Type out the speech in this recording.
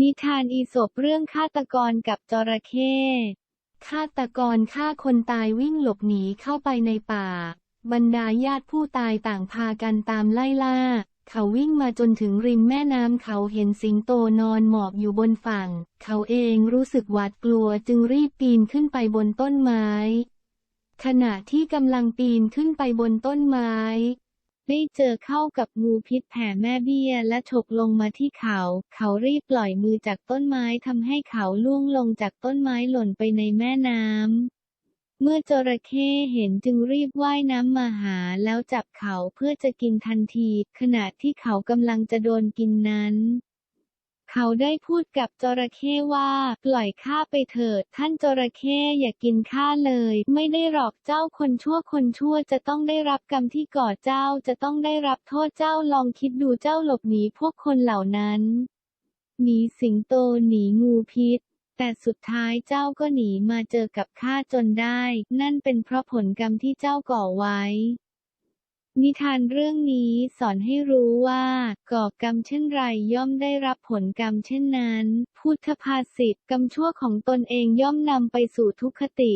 นิทานอีสปเรื่องฆาตกรกับจระเข้ฆาตกรฆ่าคนตายวิ่งหลบหนีเข้าไปในป่า บรรดาญาติผู้ตายต่างพากันตามไล่ล่า เขาวิ่งมาจนถึงริมแม่น้ำเขาเห็นสิงโตนอนหมอบอยู่บนฝั่ง เขาเองรู้สึกหวาดกลัวจึงรีบปีนขึ้นไปบนต้นไม้ ขณะที่กำลังปีนขึ้นไปบนต้นไม้ ได้เจอเข้ากับงูพิษแผ่แม่เบี้ยและฉกลงมาที่เขา เขารีบปล่อยมือจากต้นไม้ทำให้เขาล่วงลงจากต้นไม้หล่นไปในแม่น้ำเมื่อจระเข้เห็นจึงรีบว่ายน้ำมาหาแล้วจับเขาเพื่อจะกินทันที ขณะที่เขากำลังจะโดนกินนั้น เขาได้พูดกับจระเข้ว่า ปล่อยข้าไปเถิด ท่านจระเข้อย่ากินข้าเลย ไม่ได้หรอกเจ้าคนชั่วคนชั่วจะต้องได้รับกรรมที่ก่อเจ้าจะต้องได้รับโทษเจ้าลองคิดดูเจ้าหลบหนีพวกคนเหล่านั้น หนีสิงโตหนีงูพิษแต่สุดท้ายเจ้าก็หนีมาเจอกับข้าจนได้ นั่นเป็นเพราะผลกรรมที่เจ้าก่อไว้ นิทานเรื่องนี้สอนให้รู้ว่าก่อกรรมเช่นไรย่อมได้รับผลกรรมเช่นนั้น พุทธภาษิตกรรมชั่วของตนเองย่อมนำไปสู่ทุกขติ